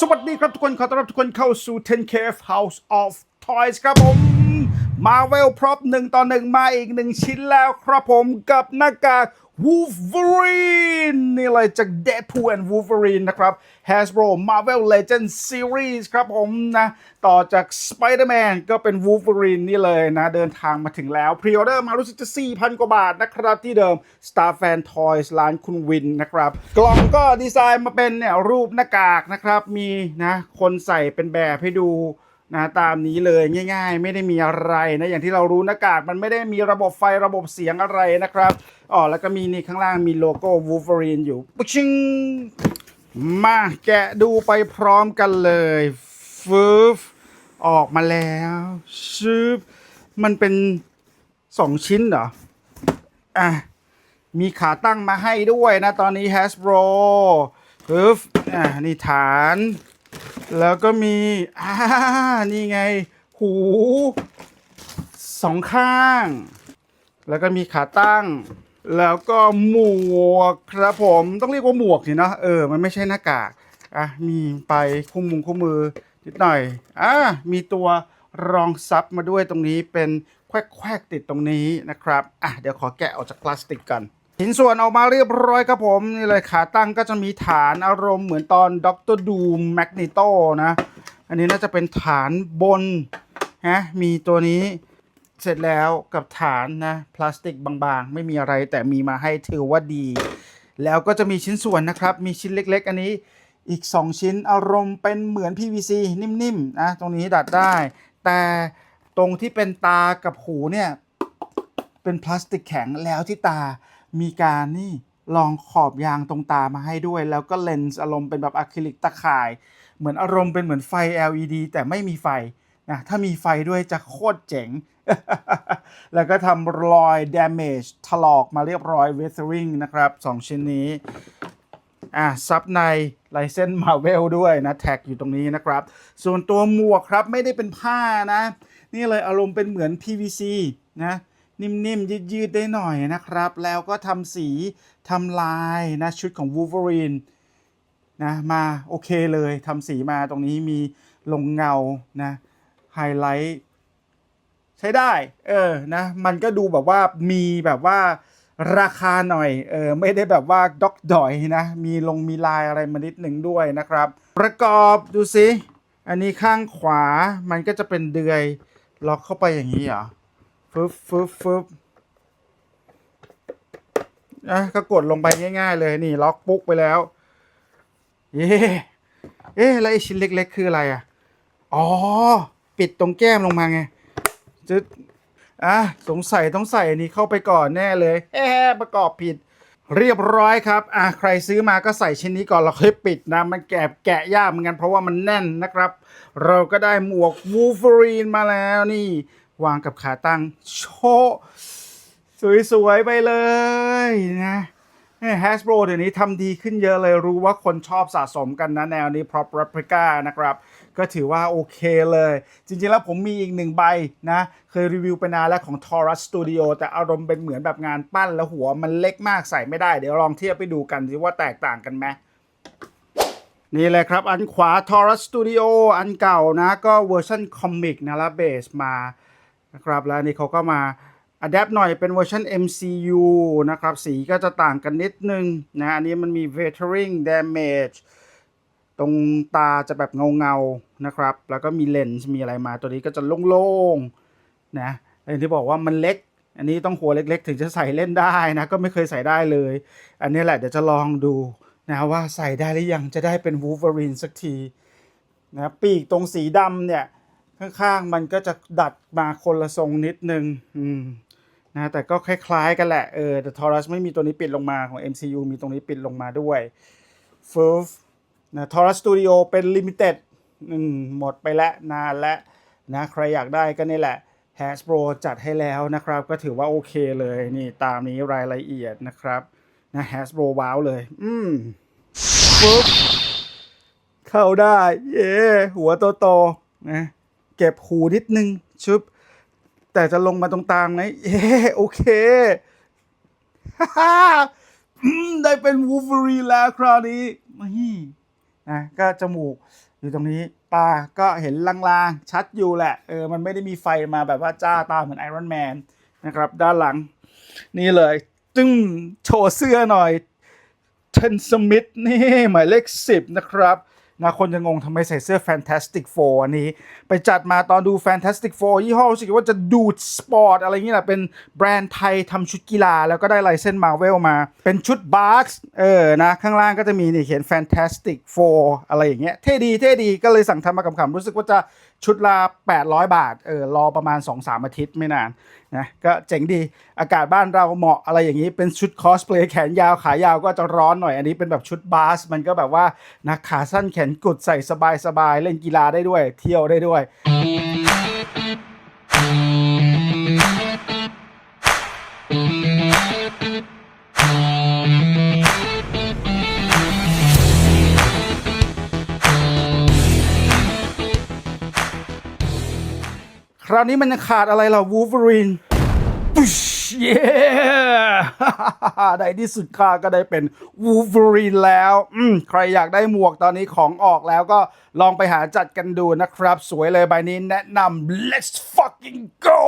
สวัสดีครับทุกคนขอต้อนรับทุกคนเข้าสู่ 10KF House of Toys ครับผม Marvel Prop หนึ่งต่อหนึ่งมาอีกหนึ่งชิ้นแล้วครับผมกับหน้ากาก Wolverine นี่เลยจาก Deadpool and Wolverine นะครับ Hasbro Marvel Legends Series ครับผมนะ ต่อจาก Spider-Man ก็เป็น Wolverine นี่เลยนะ เดินทางมาถึงแล้วพรีออเดอร์มารู้สึกจะ 4,000 กว่าบาทนะครับ ที่เดิม Star Fan Toys ร้านคุณวินนะครับ กล่องก็ดีไซน์มาเป็นเนี่ยรูปหน้ากากนะครับ มีนะคนใส่เป็นแบบให้ดู นะตามนี้เลยง่ายๆ ไม่ได้มีอะไรนะอย่างที่เรารู้หน้ากากมันไม่ได้มีระบบไฟระบบเสียงอะไรนะครับอ๋อแล้วก็มีนี่ข้างล่างมีโลโก้ Wolverine อยู่ปุ๊ชิงมาแกะดูไปพร้อมกันเลยฟืบออกมาแล้วชึบมันเป็นสองชิ้นเหรออะมีขาตั้งมาให้ด้วยนะตอนนี้ Hasbro ปึ๊บอะนี่ฐาน แล้วก็มี อ่า นี่ไง หูสองข้าง แล้วก็มีขาตั้ง แล้วก็หมวกครับผมต้องเรียกว่าหมวกสินะเออ มันไม่ใช่หน้ากาก อะ มีไปคู่มุงคู่มือนิดหน่อย อะมีตัวรองซับมาด้วยตรงนี้เป็นแควกๆติดตรงนี้นะครับ อะ เดี๋ยวขอแกะออกจากพลาสติกกัน ชิ้นส่วนออกมาเรียบร้อยครับผมนี่เลยขาตั้งก็จะมีฐานอารมณ์เหมือนตอนด็อกเตอร์ดูมแมกนิโตนะ อันนี้น่าจะเป็นฐานบนฮะมีตัวนี้เสร็จแล้วกับฐานนะพลาสติกบางๆ ไม่มีอะไรแต่มีมาให้ถือว่าดี แล้วก็จะมีชิ้นส่วนนะครับ มีชิ้นเล็ก ๆ อันนี้อีก 2 ชิ้นอารมณ์เป็นเหมือน PVC นิ่มๆนะตรงนี้ดัดได้ แต่ตรงที่เป็นตากับหูเนี่ย เป็นพลาสติกแข็งแล้วที่ตา มีการนี่ลองขอบยางตรงตามาให้ด้วย แล้วก็เลนส์อารมณ์เป็นแบบอะคริลิกตะข่าย เหมือนอารมณ์เป็นเหมือนไฟ LED แต่ไม่มีไฟนะถ้ามีไฟด้วยจะโคตรเจ๋ง แล้วก็ทำรอย damage ถลอกมาเรียบร้อย weathering นะครับ 2 ชิ้นนี้ อะซับในลายเส้นมาเวลด้วยนะ แท็กอยู่ตรงนี้นะครับ ส่วนตัวหมวกครับไม่ได้เป็นผ้านะ นี่เลยอารมณ์เป็นเหมือน PVC นะ นิ่มๆ ยืดๆ ได้หน่อยนะครับ แล้วก็ทำสีทำลายนะชุดของ Wolverine นะมาโอเคเลยทำสีมาตรงนี้มีลงเงานะไฮไลท์ใช้ได้ เออนะมันก็ดูแบบว่ามีแบบว่าราคาหน่อยเออไม่ได้แบบว่าด็อกดอยนะ มีลงมีลายอะไรมานิดหนึ่งด้วยนะครับ ประกอบดูสิ อันนี้ข้างขวามันก็จะเป็นเดือยล็อกเข้าไปอย่างนี้เหรอ ฟึบฟึบฟึบอะก็กดลงไปง่าย ๆ เลยนี่ล็อกปุ๊กไปแล้วเย้เอ๊ะแล้วไอชิ้นเล็ก ๆ คืออะไรอะ อ๋อ ปิดตรงแก้มลงมาไงจึ๊ดอะสงสัยต้องใส่อันนี้เข้าไปก่อนแน่เลยแฮ่ประกอบผิด เรียบร้อยครับ อะใครซื้อมาก็ใส่ชิ้นนี้ก่อนแล้วค่อยปิดนะ มันแกะแกะยากเหมือนกันเพราะว่ามันแน่นนะครับ เราก็ได้หมวก Wolverine มาแล้วนี่ วางกับขาตั้งโชะสวยๆไปเลยนะแฮสโบรเดี๋ยวนี้ทำดีขึ้นเยอะเลยรู้ว่าคนชอบสะสมกันนะแนวนี้ prop replica นะครับ ก็ถือว่าโอเคเลย จริงๆแล้วผมมีอีกหนึ่งใบนะ เคยรีวิวไปนานแล้วของ Taurus Studio แต่อารมณ์เป็นเหมือนแบบงานปั้นแล้วหัวมันเล็กมากใส่ไม่ได้ เดี๋ยวลองเทียบไปดูกันสิว่าแตกต่างกันไหมนี่เลยครับ อันขวา Taurus Studio อันเก่านะ ก็เวอร์ชันคอมิกนะละเบสมา นะครับแล้วอันนี่เขาก็มาอัดแอปหน่อยเป็นเวอร์ชัน MCU นะครับ สีก็จะต่างกันนิดนึงนะอันนี้มันมี Weathering Damage ตรงตาจะแบบเงาๆนะครับ แล้วก็มีเลนส์มีอะไรมาตัวนี้ก็จะโล่งๆนะอย่างที่บอกว่ามันเล็ก อันนี้ต้องหัวเล็กๆ ถึงจะใส่เล่นได้นะ ก็ไม่เคยใส่ได้เลย อันนี้แหละเดี๋ยวจะลองดูนะว่าใส่ได้หรือยังจะได้เป็น Wolverine สักทีนะปีกตรงสีดำเนี่ย ข้างๆมันก็จะดัดมาคนละทรงนิดนึงอืมนะแต่ก็คล้ายๆกันแหละเออแต่ทอรัสไม่มีตัวนี้ปิดลงมาของ MCU มีตรงนี้ปิดลงมาด้วย f u r นะทอรัสสตูดิโอเป็นลิมิเต็ดหมดไปแล้วนานแล้วนะใครอยากได้ก็นี่แหละ Hasbro จัดให้แล้วนะครับ ก็ถือว่าโอเคเลยนี่ตามนี้รายละเอียดนะครับนะ Hasbro ว้าวเลย อืมปุ๊บเข้าได้ เย้หัวโตๆนะ เก็บหูนิดนึงชุบแต่จะลงมาตรงกลางไหมเย้โอเคฮ่าได้เป็นวูฟเวอรีแล้วคราวนี้นี่นะก็จมูกอยู่ตรงนี้ตาก็เห็นลางๆ ชัดอยู่แหละ เออ มันไม่ได้มีไฟมาแบบว่าจ้าตาเหมือนไอรอนแมนนะครับ ด้านหลัง นี่เลยจึ้งโชว์เสื้อหน่อยเทนสมิธนี่ หมายเลขสิบนะครับ นะคนจะงงทำไมใส่เสื้อ Fantastic Four อันนี้ ไปจัดมาตอนดู Fantastic Four ยี่ห้อรู้สึกว่าจะดูดสปอร์ตอะไรอย่างนี้แหละเป็นแบรนด์ไทยทำชุดกีฬา แล้วก็ได้ลายเส้นมาเวลมา เป็นชุดบาร์สเออนะ ข้างล่างก็จะมีนี่เขียน Fantastic Four อะไรอย่างเงี้ยเท่ดีเท่ดีก็เลยสั่งทำมาขำๆรู้สึกว่าจะ ชุดละ800 บาทเออรอประมาณ 2-3 อาทิตย์ไม่นานนะก็เจ๋งดีอากาศบ้านเราเหมาะอะไรอย่างนี้เป็นชุดคอสเพลย์แขนยาวขายาวก็จะร้อนหน่อยอันนี้เป็นแบบชุดบาส มันก็แบบว่านะขาสั้นแขนกุดใส่สบายๆ เล่นกีฬาได้ด้วย เที่ยวได้ด้วย คราวนี้มันยังขาดอะไรล่ะวูฟเวอรีนปุ๊ชเย้ในที่สุดข้าก็ได้เป็นวูฟเวอรีนแล้วอืมใครอยากได้หมวกตอนนี้ของออกแล้วก็ลองไปหาจัดกันดูนะครับ สวยเลยใบนี้แนะนำ let's fucking go